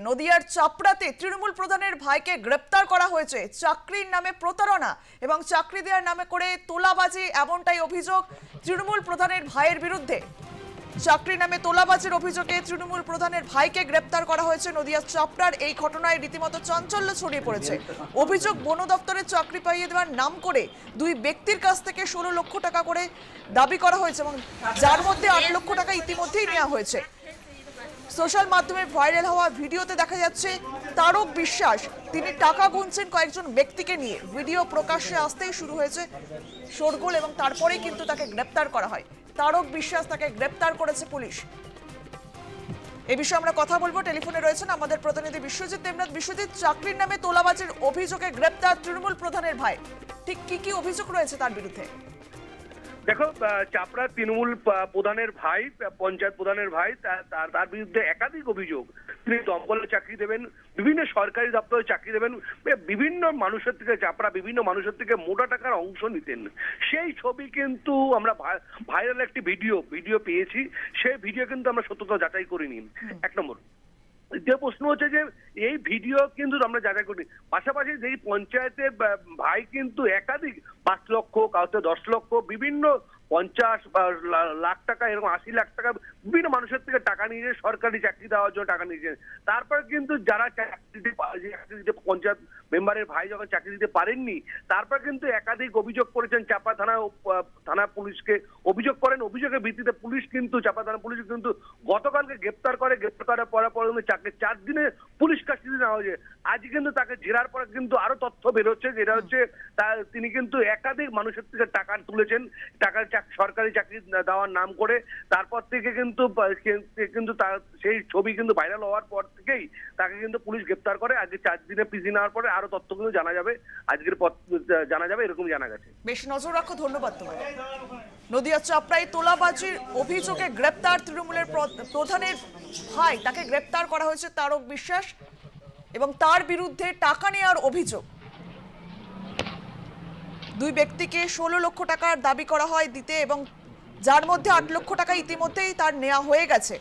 নদিয়ার চাপড়াতে তৃণমূল প্রধানের ভাইকে গ্রেপ্তার করা হয়েছে। চাকরির নামে প্রতারণা এবং চাকরি দেওয়ার নামে করে তোলাবাজি এমনটাই অভিযোগ তৃণমূল প্রধানের ভাইয়ের বিরুদ্ধে। চাকরির নামে তোলাবাজির অভিযোগে তৃণমূল প্রধানের ভাইকে গ্রেপ্তার করা হয়েছে। নদিয়ার চাপড়ার এই ঘটনায় রীতিমতো চাঞ্চল্য ছড়িয়ে পড়েছে। অভিযোগ, বন দপ্তরের চাকরি পাইয়ে দেওয়ার নাম করে দুই ব্যক্তির কাছ থেকে ষোলো লক্ষ টাকা করে দাবি করা হয়েছে এবং যার মধ্যে আট লক্ষ টাকা ইতিমধ্যেই নেওয়া হয়েছে। সোশ্যাল মাধ্যমে ভাইরাল হওয়া ভিডিওতে দেখা যাচ্ছে তারক বিশ্বাস, তিনি টাকা গুনছেন কয়েকজন ব্যক্তিকে নিয়ে। ভিডিও প্রকাশ্যে আসতেই শুরু হয়েছে শোরগোল এবং তারপরেই কিন্তু তাকে গ্রেপ্তার করা হয়। তারক বিশ্বাস তাকে গ্রেপ্তার করেছে পুলিশ। এ বিষয়ে আমরা কথা বলব। টেলিফোনে রয়েছেন আমাদের প্রতিনিধি বিশ্বজিৎ দেবনাথ। বিশ্বজিৎ, চাকরির নামে তোলাবাজির অভিযোগে গ্রেপ্তার তৃণমূল প্রধানের ভাই। ঠিক কি কি অভিযোগ রয়েছে তার বিরুদ্ধে? দেখো চাপড়া তৃণমূল প্রধানের ভাই পঞ্চায়েত প্রধানের ভাই তার তার বিরুদ্ধে একাধিক অভিযোগ। তিনি দমকলে চাকরি দেবেন বিভিন্ন সরকারি দপ্তরে চাকরি দেবেন বিভিন্ন মানুষের থেকে চাপড়া বিভিন্ন মানুষের থেকে মোটা টাকার অংশ নিতেন। সেই ছবি কিন্তু আমরা ভাই- ভাইরাল একটি ভিডিও ভিডিও পেয়েছি। সেই ভিডিও কিন্তু আমরা সত্যতা যাচাই করিনি এক নম্বর দ্বিতীয় প্রশ্ন হচ্ছে যে এই ভিডিও কিন্তু আমরা যাচাই করি। পাশাপাশি যেই পঞ্চায়েতে বা, ভাই কিন্তু একাধিক পাঁচ লক্ষ, কাউকে দশ লক্ষ, বিভিন্ন পঞ্চাশ লাখ টাকা, এরকম আশি লাখ টাকা বিভিন্ন মানুষের থেকে টাকা নিয়ে সরকারি চাকরি দেওয়ার জন্য টাকা নিয়েছেন। তারপর কিন্তু যারা চাকরি চাকরি দিতে পঞ্চায়েত মেম্বারের ভাই যখন চাকরি দিতে পারেননি, তারপর কিন্তু একাধিক অভিযোগ করেছেন চাপা থানা থানা পুলিশকে অভিযোগ করেন। অভিযোগের ভিত্তিতে পুলিশ কিন্তু, চাপা থানা পুলিশ কিন্তু গতকালকে গ্রেপ্তার করে। গ্রেপ্তার করার পরে পরে কিন্তু চাকরি চার দিনে পুলিশ কাস্টডি নেওয়া হয়েছে। আজ কিন্তু তাকে জেরার পরে কিন্তু আরও তথ্য বেরোচ্ছে, যেটা হচ্ছে তিনি কিন্তু একাধিক মানুষের থেকে টাকা তুলেছেন টাকার সরকারি চাকরি দেওয়ার নাম করে। তারপর থেকে কিন্তু কিন্তু তার, সেই ছবি কিন্তু ভাইরাল হওয়ার পর থেকেই তাকে কিন্তু পুলিশ গ্রেপ্তার করে। আজকে চার দিনে পিছিয়ে নেওয়ার পরে আরও তথ্য কিন্তু জানা যাবে। আজকের জানা যাবে, এরকম জানা গেছে। বেশ, নজর রাখো, ধন্যবাদ তোমাকে। নদিয়া চাপড়ায় তোলাবাজির অভিযোগে গ্রেপ্তার তৃণমূলের প্র- প্রধানের ভাই। তাকে গ্রেপ্তার করা হয়েছে তারক বিশ্বাস এবং তার বিরুদ্ধে টাকা নেওয়ার অভিযোগ। দুই ব্যক্তিকে ষোলো লক্ষ টাকার দাবি করা হয় দিতে এবং যার মধ্যে আট লক্ষ টাকা ইতিমধ্যেই তার নেওয়া হয়ে গেছে।